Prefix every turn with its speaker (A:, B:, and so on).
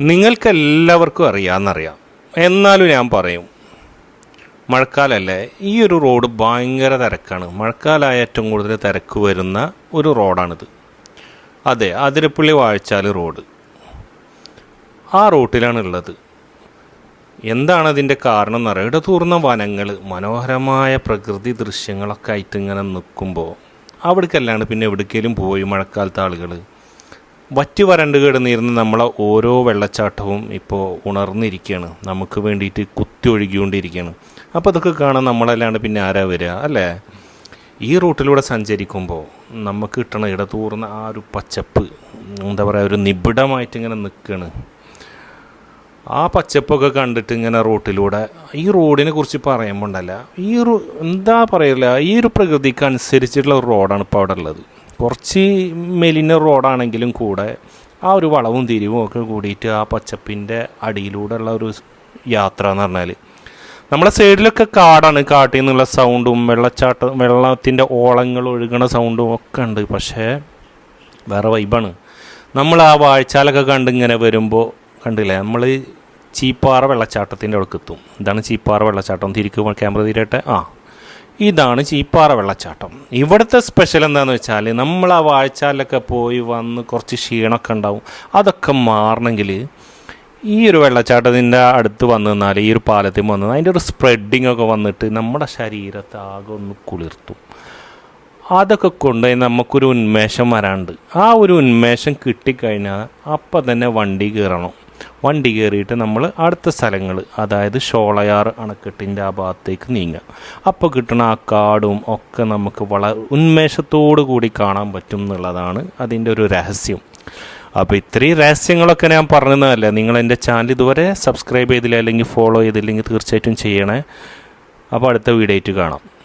A: നിങ്ങൾക്കെല്ലാവർക്കും അറിയാമെന്നറിയാം. എന്നാലും ഞാൻ പറയും മഴക്കാലല്ലേ? ഈ ഒരു റോഡ് ഭയങ്കര തിരക്കാണ്. മഴക്കാലമായ ഏറ്റവും കൂടുതൽ തിരക്ക് വരുന്ന ഒരു റോഡാണിത്. അതെ അതിരപ്പള്ളി വാഴച്ചാൽ റോഡ്. ആ റൂട്ടിലാണ് ഉള്ളത് എന്താണ് അതിന്റെ കാരണം എന്ന് പറയുക ഇടതൂർന്ന വനങ്ങൾ മനോഹരമായ പ്രകൃതി ദൃശ്യങ്ങളൊക്കെ ആയിട്ട് ഇങ്ങനെ നിൽക്കുമ്പോൾ അവിടേക്കല്ലാണ്ട് പിന്നെ എവിടേക്കെങ്കിലും പോയി മഴക്കാലത്തെ ആളുകൾ വറ്റി വരണ്ട് കിടന്നിരുന്ന് നമ്മളെ ഓരോ വെള്ളച്ചാട്ടവും ഇപ്പോൾ ഉണർന്നിരിക്കുകയാണ് നമുക്ക് വേണ്ടിയിട്ട് കുത്തി ഒഴുകിക്കൊണ്ടിരിക്കുകയാണ് അപ്പോൾ അതൊക്കെ കാണാൻ നമ്മളല്ലാണ്ട് പിന്നെ ആരാ വരിക അല്ലേ? ഈ റൂട്ടിലൂടെ സഞ്ചരിക്കുമ്പോൾ നമുക്ക് കിട്ടണ ഇടതൂർന്ന ആ ഒരു പച്ചപ്പ് എന്താ പറയുക ഒരു നിബിഡമായിട്ട് ഇങ്ങനെ നിൽക്കുകയാണ് ആ പച്ചപ്പൊക്കെ കണ്ടിട്ട് ഇങ്ങനെ റോട്ടിലൂടെ ഈ റോഡിനെ കുറിച്ച് പറയുമ്പോൾ ഉണ്ടല്ല ഈ എന്താ പറയില്ല ഈ ഒരു പ്രകൃതിക്ക് അനുസരിച്ചിട്ടുള്ള റോഡാണ് ഇപ്പോൾ അവിടെ ഉള്ളത്. കുറച്ച് മെലിന റോഡാണെങ്കിലും കൂടെ ആ ഒരു വളവും തിരിവും ഒക്കെ കൂടിയിട്ട് ആ പച്ചപ്പിന്റെ അടിയിലൂടെ ഉള്ള ഒരു യാത്ര എന്ന് പറഞ്ഞാൽ നമ്മളെ സൈഡിലൊക്കെ കാടാണ് കാട്ടിൽ നിന്നുള്ള സൗണ്ടും വെള്ളച്ചാട്ടം വെള്ളത്തിന്റെ ഓളങ്ങൾ ഒഴുകണ സൗണ്ടും ഒക്കെ ഉണ്ട്. പക്ഷേ വേറെ വൈബാണ് നമ്മൾ ആ വാഴ്ചാലൊക്കെ കണ്ട് ഇങ്ങനെ വരുമ്പോൾ കണ്ടില്ലേ? നമ്മൾ ചീപ്പാറ വെള്ളച്ചാട്ടത്തിന്റെ അടുക്കെത്തും ഇതാണ് ചീപ്പാറ വെള്ളച്ചാട്ടം? തിരിക്കുമ്പോൾ ക്യാമറ തിരിയട്ടെ? ആ. ഇതാണ് ചീപ്പാറ വെള്ളച്ചാട്ടം. ഇവിടുത്തെ സ്പെഷ്യൽ എന്താണെന്ന് വെച്ചാൽ നമ്മൾ ആ വാഴച്ചാലൊക്കെ പോയി വന്ന് കുറച്ച് ക്ഷീണമൊക്കെ ഉണ്ടാവും. അതൊക്കെ മാറണമെങ്കിൽ ഈ ഒരു വെള്ളച്ചാട്ടത്തിന്റെ അടുത്ത് വന്നു നിന്നാൽ ഈ ഒരു പാലത്തിൽ വന്നു അതിന്റെ ഒരു സ്പ്രെഡിങ് ഒക്കെ വന്നിട്ട് നമ്മുടെ ശരീരത്തെ ആകെ ഒന്ന് കുളിർത്തും. അതൊക്കെ കൊണ്ടുപോയി നമുക്കൊരു ഉന്മേഷം വരാണ്ട്. ആ ഒരു ഉന്മേഷം കിട്ടിക്കഴിഞ്ഞാൽ അപ്പം തന്നെ വണ്ടി കയറണം. വണ്ടി കയറിയിട്ട് നമ്മൾ അടുത്ത സ്ഥലങ്ങൾ അതായത് ഷോളയാർ അണക്കെട്ടിന്റെ ആ ഭാഗത്തേക്ക് നീങ്ങുക. അപ്പോൾ കിട്ടുന്ന ആ കാടും ഒക്കെ നമുക്ക് വളരെ ഉന്മേഷത്തോടു കൂടി കാണാൻ പറ്റും എന്നുള്ളതാണ് അതിന്റെ ഒരു രഹസ്യം. അപ്പോൾ ഇത്രയും രഹസ്യങ്ങളൊക്കെ ഞാൻ പറഞ്ഞതല്ല നിങ്ങൾ എന്റെ ചാനൽ ഇതുവരെ സബ്സ്ക്രൈബ് ചെയ്തില്ല അല്ലെങ്കിൽ ഫോളോ ചെയ്തില്ലെങ്കിൽ തീർച്ചയായിട്ടും ചെയ്യണേ. അപ്പോൾ അടുത്ത വീഡിയോ കാണാം.